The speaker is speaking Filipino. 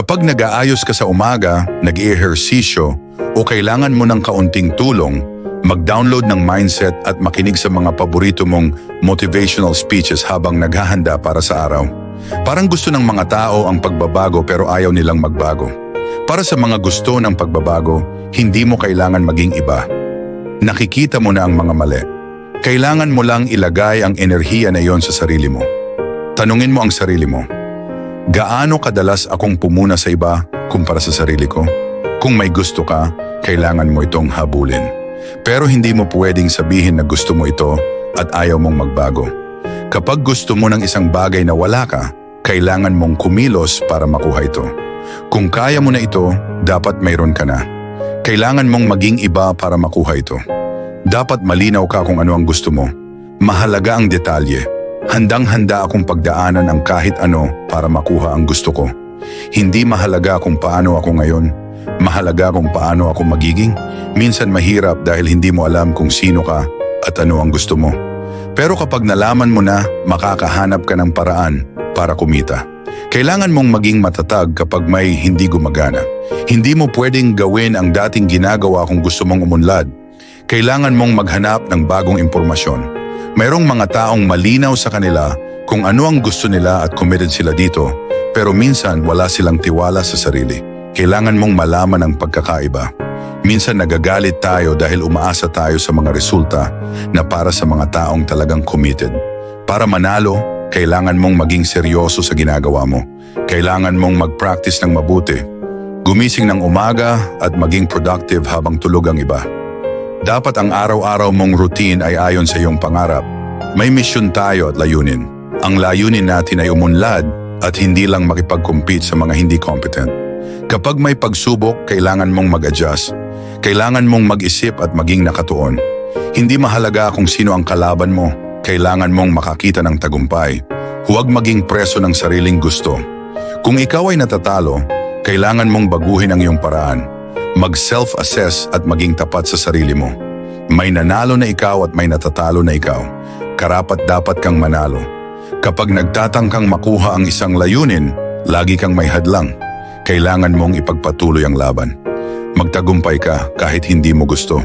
Kapag nag-aayos ka sa umaga, nag-ehersisyo, o kailangan mo ng kaunting tulong, mag-download ng mindset at makinig sa mga paborito mong motivational speeches habang naghahanda para sa araw. Parang gusto ng mga tao ang pagbabago pero ayaw nilang magbago. Para sa mga gusto ng pagbabago, hindi mo kailangan maging iba. Nakikita mo na ang mga mali. Kailangan mo lang ilagay ang enerhiya na iyon sa sarili mo. Tanungin mo ang sarili mo, gaano kadalas akong pumuna sa iba kumpara sa sarili ko? Kung may gusto ka, kailangan mo itong habulin. Pero hindi mo pwedeng sabihin na gusto mo ito at ayaw mong magbago. Kapag gusto mo ng isang bagay na wala ka, kailangan mong kumilos para makuha ito. Kung kaya mo na ito, dapat mayroon ka na. Kailangan mong maging iba para makuha ito. Dapat malinaw ka kung ano ang gusto mo. Mahalaga ang detalye. Handang-handa akong pagdaanan ang kahit ano para makuha ang gusto ko. Hindi mahalaga kung paano ako ngayon. Mahalaga kung paano ako magiging. Minsan mahirap dahil hindi mo alam kung sino ka at ano ang gusto mo. Pero kapag nalaman mo na, makakahanap ka ng paraan para kumita. Kailangan mong maging matatag kapag may hindi gumagana. Hindi mo pwedeng gawin ang dating ginagawa kung gusto mong umunlad. Kailangan mong maghanap ng bagong impormasyon. Mayroong mga taong malinaw sa kanila kung ano ang gusto nila at committed sila dito, pero minsan wala silang tiwala sa sarili. Kailangan mong malaman ang pagkakaiba. Minsan nagagalit tayo dahil umaasa tayo sa mga resulta na para sa mga taong talagang committed. Para manalo, kailangan mong maging seryoso sa ginagawa mo. Kailangan mong mag-practice ng mabuti. Gumising ng umaga at maging productive habang tulog ang iba. Dapat ang araw-araw mong routine ay ayon sa iyong pangarap. May misyon tayo at layunin. Ang layunin natin ay umunlad at hindi lang makipag-compete sa mga hindi competent. Kapag may pagsubok, kailangan mong mag-adjust. Kailangan mong mag-isip at maging nakatuon. Hindi mahalaga kung sino ang kalaban mo. Kailangan mong makakita ng tagumpay. Huwag maging preso ng sariling gusto. Kung ikaw ay natatalo, kailangan mong baguhin ang iyong paraan. Mag-self-assess at maging tapat sa sarili mo. May nanalo na ikaw at may natatalo na ikaw. Karapat dapat kang manalo. Kapag nagtatangkang makuha ang isang layunin, lagi kang may hadlang. Kailangan mong ipagpatuloy ang laban. Magtagumpay ka kahit hindi mo gusto.